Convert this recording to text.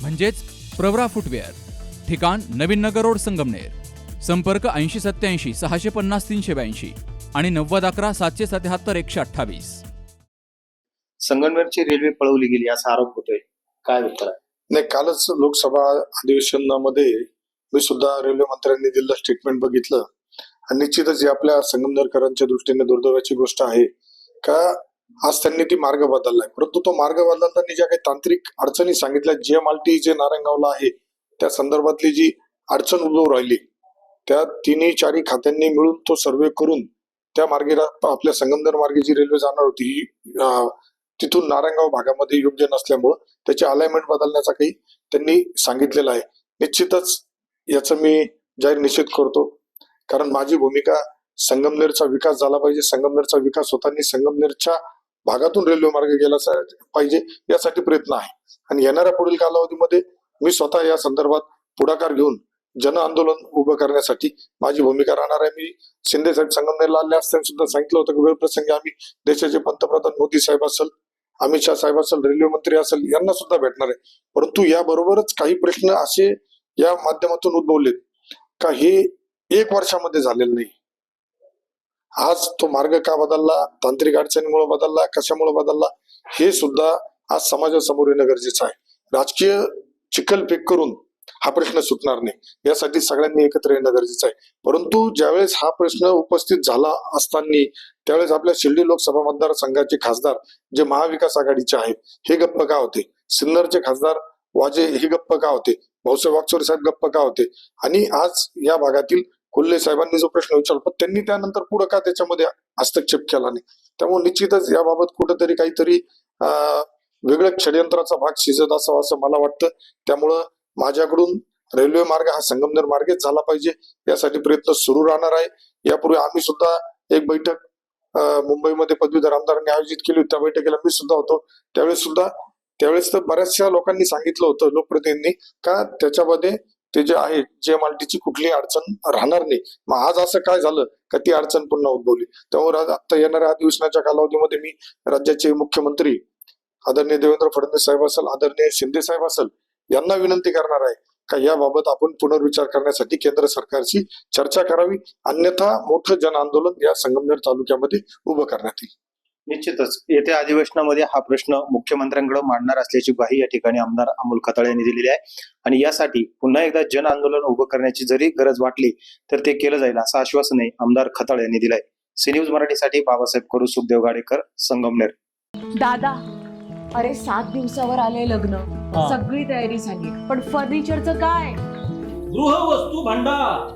म्हणजेच प्रवरा फुटवेअर ठिकाण नवीन नगर रोड संगमनेर संपर्क ऐंशी सत्याऐंशी सहाशे पन्नास तीनशे ब्याऐंशी आणि नव्वद अकरा सातशे सत्याहत्तर एकशे अठ्ठावीस. संगमनेरची रेल्वे पळवली गेली असा आरोप होतोय. काय उत्तर आहे? नाही कालच लोकसभा अधिवेशनामध्ये मी सुद्धा रेल्वे मंत्र्यांनी दिलेलं स्टेटमेंट बघितलं. आणि निश्चितच ही आपल्या संगमनेरकरांच्या दृष्टीने दुर्दैवाची गोष्ट आहे. का आज त्यांनी ती मार्ग बदललाय. परंतु तो मार्ग बदलताना ज्या काही तांत्रिक अडचणी सांगितल्या जीएमआरटी जे नारायणगावला आहे त्या संदर्भातली जी अडचण उद्भवू राहिली त्या तिन्ही चारही खात्यांनी मिळून तो सर्वे करून त्या मार्गेला आपल्या संगमनेर मार्गे जी रेल्वे जाणार होती ही तिथून नारायणगाव भागामध्ये योग्य नसल्यामुळं त्याचे अलाइनमेंट बदलण्याचा काही त्यांनी सांगितलेलं आहे. निश्चितच याचं मी जाहीर निषेध करतो. कारण माझी भूमिका संगमनेरचा विकास झाला पाहिजे. संगमनेरचा विकास होताना संगमनेरच्या भागातून रेल्वे मार्ग गेला पाहिजे यासाठी प्रयत्न आहे. आणि येणाऱ्या पुढील कालावधीमध्ये मी स्वतः या संदर्भात पुढाकार घेऊन जन आंदोलन उभं करण्यासाठी माझी भूमिका राहणार आहे. मी शिंदे साहेब संगमनेरला आले असताना सुद्धा सांगितलं होतं की वेळप्रसंगी आम्ही देशाचे पंतप्रधान मोदी साहेब असेल अमित शाह साहेब असेल रेल्वे मंत्री असेल यांना सुद्धा भेटणार आहे. परंतु याबरोबरच काही प्रश्न असे या माध्यमातून उद्भवलेत का हे एक वर्षामध्ये झालेलं नाही. आज तो मार्ग का बदलला? तांत्रिक अडचणीमुळे बदलला? कशामुळे बदलला? हे सुद्धा आज समाजासमोर येणं गरजेचं आहे. राजकीय चिखलफेक करून हा प्रश्न सुटणार नाही. यासाठी सगळ्यांनी एकत्र येणं गरजेचं आहे. परंतु ज्यावेळेस हा प्रश्न उपस्थित झाला असताना त्यावेळेस आपल्या शिर्डी लोकसभा मतदारसंघाचे खासदार जे महाविकास आघाडीचे आहेत हे गप्प का होते? सिन्नरचे खासदार वाजे हे गप्प का होते? भाऊसाहेब वागचोरे साहेब गप्प का होते? आणि आज या भागातील कोल्हे साहेबांनी जो प्रश्न विचारला पण त्यांनी त्यानंतर पुढे का त्याच्यामध्ये हस्तक्षेप केला नाही? त्यामुळे निश्चितच याबाबत कुठंतरी काहीतरी वेगळं षडयंत्राचा भाग शिजत असावा असं मला वाटतं. त्यामुळं माझ्याकडून रेल्वे मार्ग हा संगमनेर मार्गेच झाला पाहिजे. यासाठी प्रयत्न सुरू राहणार आहे. यापूर्वी आम्ही सुद्धा एक बैठक मुंबईमध्ये पदवीधर आमदारांनी आयोजित केली होती. त्या बैठकीला मी सुद्धा होतो. त्यावेळेस सुद्धा त्यावेळेस तर बऱ्याचशा लोकांनी सांगितलं होतं लोकप्रतिनिधींनी का त्याच्यामध्ये ते जे आहे जे मालटीची कुठलीही अडचण राहणार नाही. मग आज असं काय झालं का ती अडचण पुन्हा उद्भवली? त्यामुळे आता येणाऱ्या अधिवेशनाच्या कालावधीमध्ये मी राज्याचे मुख्यमंत्री आदरणीय देवेंद्र फडणवीस साहेब असेल आदरणीय शिंदे साहेब असेल यांना विनंती करणार आहे का याबाबत आपण पुनर्विचार करण्यासाठी केंद्र सरकारशी चर्चा करावी अन्यथा मोठं जन आंदोलन या संगमनेर तालुक्यामध्ये उभं करण्यात येईल. निश्चितच. येत्या अधिवेशनामध्ये हा प्रश्न मुख्यमंत्र्यांकडे मांडणार असल्याची ग्वाही या ठिकाणी आमदार अमोल खताळे यांनी दिलेली आहे. आणि यासाठी पुन्हा एकदा जन आंदोलन उभं करण्याची जरी गरज वाटली तर ते केलं जाईल असं आश्वासनही आमदार खताळे यांनी दिलंय. सी न्यूज मराठीसाठी बाबासाहेब कडू सुखदेव गाडेकर संगमनेर. दादा अरे सात दिवसावर आले लग्न. सगळी तयारी झाली. पण फर्निचरचं काय? गृहवस्तू भांडार.